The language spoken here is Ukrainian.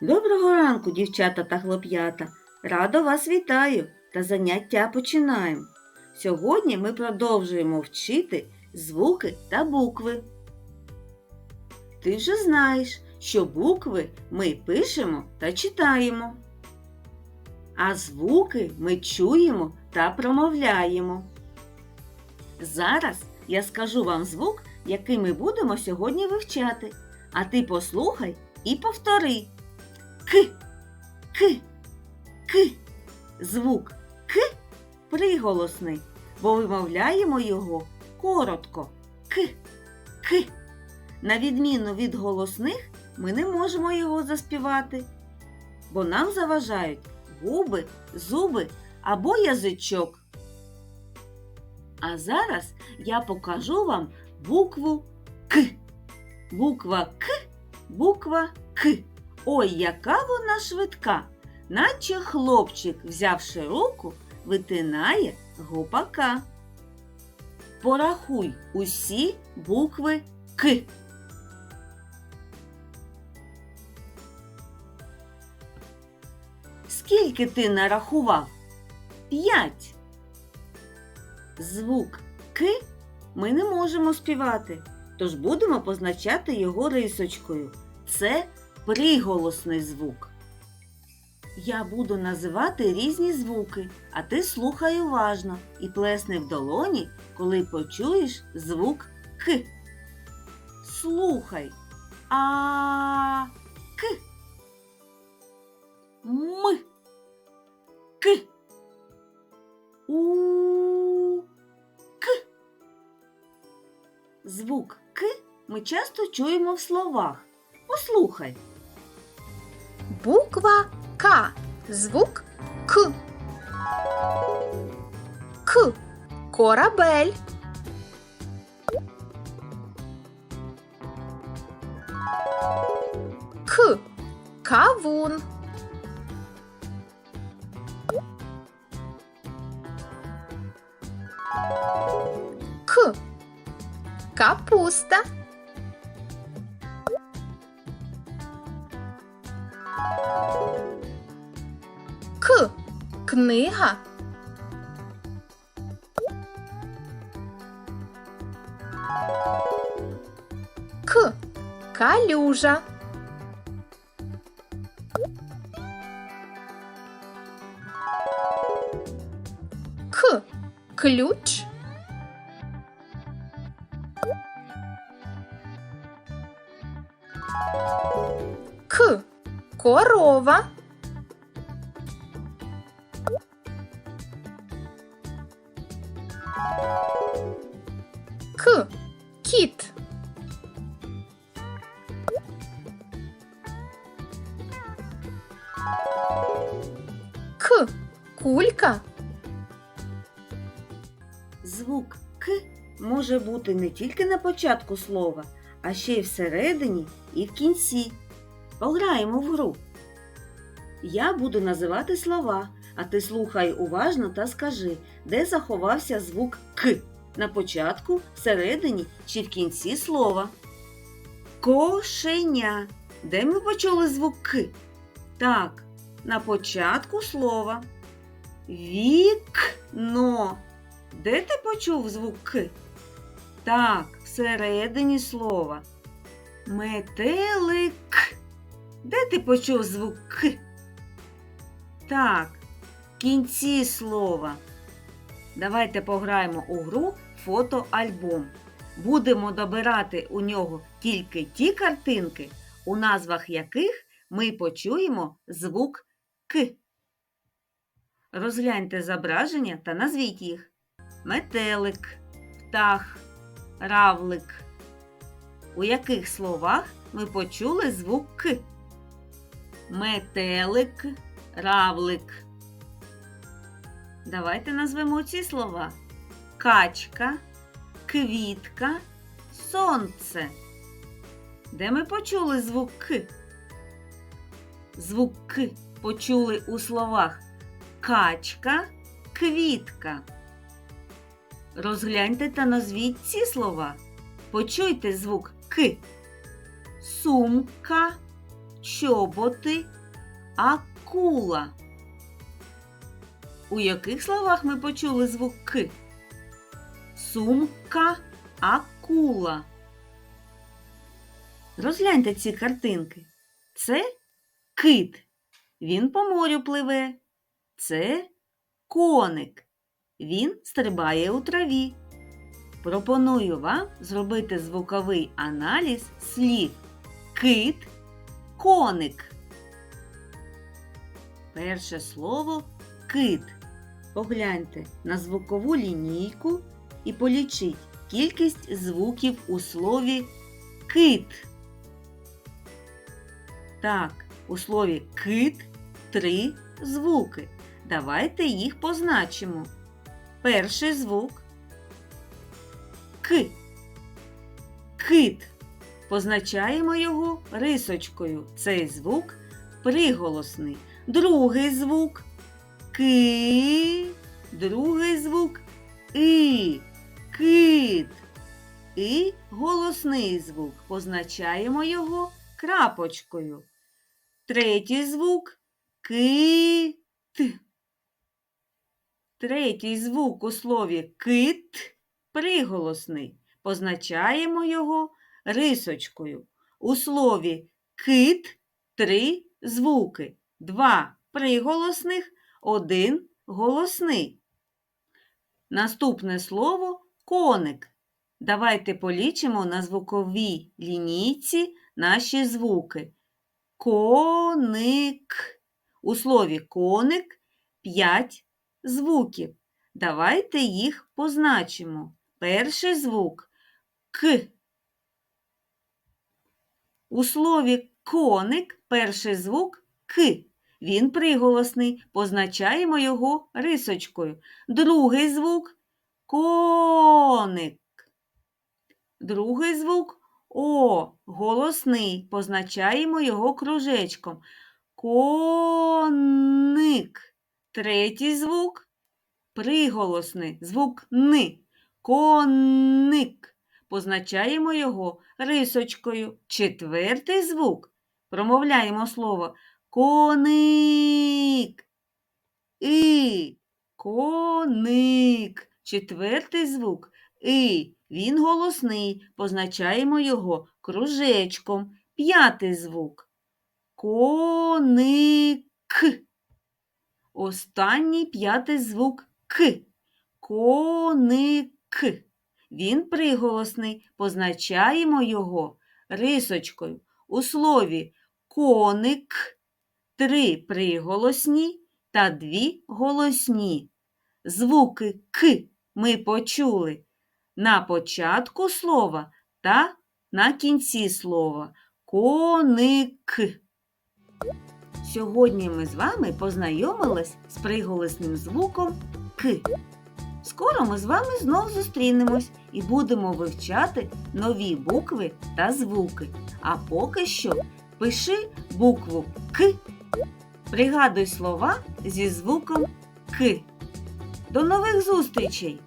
Доброго ранку, дівчата та хлоп'ята. Радо вас вітаю та заняття починаємо. Сьогодні ми продовжуємо вчити звуки та букви. Ти вже знаєш, що букви ми пишемо та читаємо, а звуки ми чуємо та промовляємо. Зараз я скажу вам звук, який ми будемо сьогодні вивчати, а ти послухай і повтори. К, К, К. Звук К приголосний, бо вимовляємо його коротко. К, К. На відміну від голосних, ми не можемо його заспівати, бо нам заважають губи, зуби або язичок. А зараз я покажу вам букву К. Буква К, буква К. Ой, яка вона швидка, наче хлопчик, взявши руку, витинає гупака. Порахуй усі букви К. Скільки ти нарахував? П'ять. Звук К ми не можемо співати, тож будемо позначати його рисочкою. Це приголосний звук. Я буду називати різні звуки, а ти слухай уважно і плесни в долоні, коли почуєш звук К. Слухай. А К. М. К. У. К. Звук К ми часто чуємо в словах. Послухай. Буква К. Звук К. К. Корабель. К. Кавун. К. Капуста. Книга. К. Калюжа. К. Ключ. К. Корова. Кулька. Звук К може бути не тільки на початку слова, а ще й всередині і в кінці. Пограємо в гру. Я буду називати слова, а ти слухай уважно та скажи, де заховався звук К на початку, всередині чи в кінці слова. Кошеня. Де ми почули звук К? Так, на початку слова. Вікно. Де ти почув звук К? Так, всередині слова. Метелик. Де ти почув звук К? Так, в кінці слова. Давайте пограємо у гру фотоальбом. Будемо добирати у нього тільки ті картинки, у назвах яких ми почуємо звук К. Розгляньте зображення та назвіть їх метелик, птах, равлик. У яких словах ми почули звук К? Метелик, равлик. Давайте назвемо ці слова. Качка, квітка, сонце. Де ми почули звук К? Звук К почули у словах качка, квітка. Розгляньте та назвіть ці слова. Почуйте звук К. Сумка, чоботи, акула. У яких словах ми почули звук К? Сумка, акула. Розгляньте ці картинки. Це кит. Він по морю пливе. Це коник. Він стрибає у траві. Пропоную вам зробити звуковий аналіз слів кит, коник. Перше слово кит. Погляньте на звукову лінійку і полічіть кількість звуків у слові кит. Так, у слові кит три звуки. Давайте їх позначимо. Перший звук К. Кит. Позначаємо його рисочкою. Цей звук приголосний. Другий звук Ки. Другий звук І. Кит. І голосний звук. Позначаємо його крапочкою. Третій звук Кит. Третій звук у слові кит приголосний. Позначаємо його рисочкою. У слові кит три звуки. Два приголосних, один голосний. Наступне слово коник. Давайте полічимо на звуковій лінійці наші звуки. Коник. У слові коник 5 звуків. Давайте їх позначимо. Перший звук К. У слові коник перший звук К. Він приголосний. Позначаємо його рисочкою. Другий звук коник. Другий звук О. Голосний. Позначаємо його кружечком. Коник. Третій звук приголосний. Звук Н. Коник. Позначаємо його рисочкою. Четвертий звук. Промовляємо слово коник. І. Коник. Четвертий звук. І. Він голосний. Позначаємо його кружечком. П'ятий звук. Коник. Останній п'ятий звук К. Коник. Він приголосний. Позначаємо його рисочкою. У слові коник три приголосні та дві голосні. Звуки К ми почули на початку слова та на кінці слова. Коник. Сьогодні ми з вами познайомились з приголосним звуком К. Скоро ми з вами знов зустрінемось і будемо вивчати нові букви та звуки. А поки що пиши букву К. Пригадуй слова зі звуком К. До нових зустрічей!